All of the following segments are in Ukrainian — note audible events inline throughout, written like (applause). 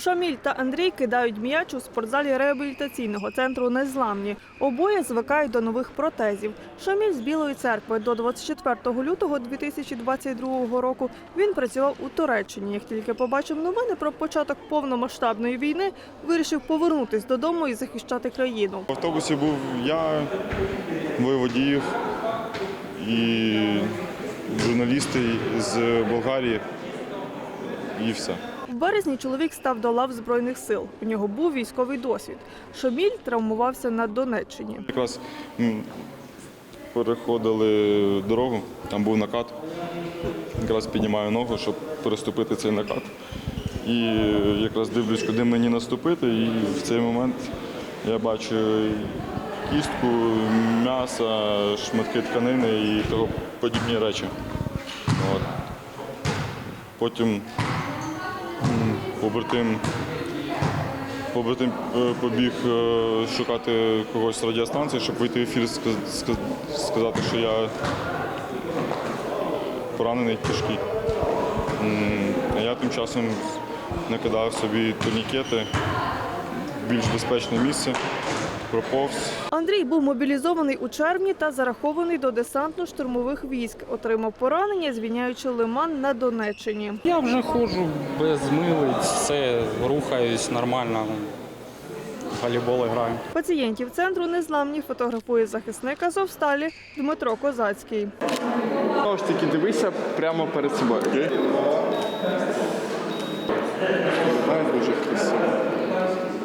Шаміль та Андрій кидають м'яч у спортзалі реабілітаційного центру Незламні. Обоє звикають до нових протезів. Шаміль з Білої церкви до 24 лютого 2022 року він працював у Туреччині. Як тільки побачив новини про початок повномасштабної війни, вирішив повернутись додому і захищати країну. В автобусі був я, двоє водіїв і журналісти з Болгарії. І все. В березні чоловік став до лав збройних сил. У нього був військовий досвід. Шаміль травмувався на Донеччині. Якраз переходили дорогу, там був накат. Якраз піднімаю ногу, щоб переступити цей накат. І якраз дивлюсь, куди мені наступити, і в цей момент я бачу кістку, м'ясо, шматки тканини і того подібні речі. От. Потім побратим Побратим е, побіг е, шукати когось з радіостанції, щоб вийти в ефір сказати, що я поранений тяжкий. А я тим часом накидав собі турнікети в більш безпечне місце, проповз. Андрій був мобілізований у червні та зарахований до десантно-штурмових військ. Отримав поранення, звільняючи лиман на Донеччині. Я вже ходжу без милиць, все, рухаюсь нормально. Волейбол граю. Пацієнтів центру незламні фотографує захисник Азовсталі Дмитро Козацький. Знову ж таки, дивися прямо перед собою.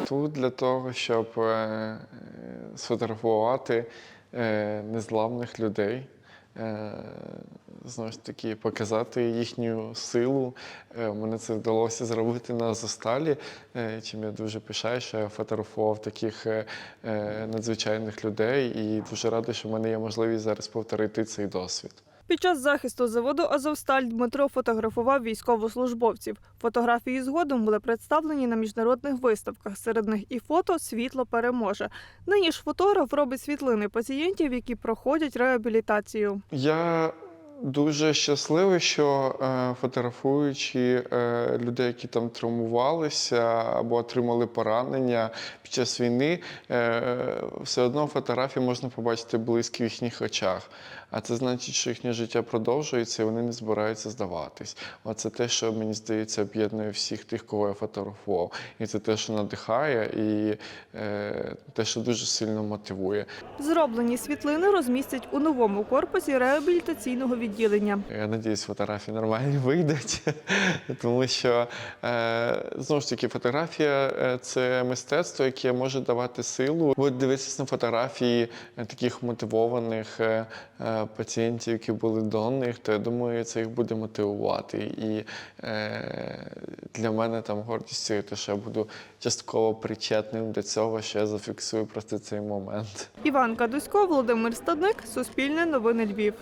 Тут для того, щоб е, сфотографувати е, незламних людей. е, Знову ж таки, показати їхню силу. Е, Мене це вдалося зробити на засталі, е, чим я дуже пишаю, що я фотографував таких надзвичайних людей і дуже радий, що в мене є можливість зараз повторити цей досвід. Під час захисту заводу Азовсталь Дмитро фотографував військовослужбовців. Фотографії згодом були представлені на міжнародних виставках. Серед них і фото Світло переможе. Нині ж фотограф робить світлини пацієнтів, які проходять реабілітацію. Я дуже щасливий, що е, фотографуючи е, людей, які там травмувалися або отримали поранення під час війни, е, все одно фотографії можна побачити блиск в їхніх очах. А це значить, що їхнє життя продовжується і вони не збираються здаватись. Оце те, що мені здається, об'єднує всіх тих, кого я фотографував. І це те, що надихає, і е, те, що дуже сильно мотивує. Зроблені світлини розмістять у новому корпусі реабілітаційного відділення. Я надіюсь, фотографії нормальні вийдуть, (laughs) тому що е, знову ж таки фотографія е, це мистецтво, яке може давати силу. Будуть дивитися на фотографії е, таких мотивованих пацієнтів, які були до них, то я думаю, це їх буде мотивувати. І для мене там гордістю те, що я буду частково причетним до цього, що я зафіксую просто цей момент. Іван Кадусько, Володимир Стадник, Суспільне новини Львів.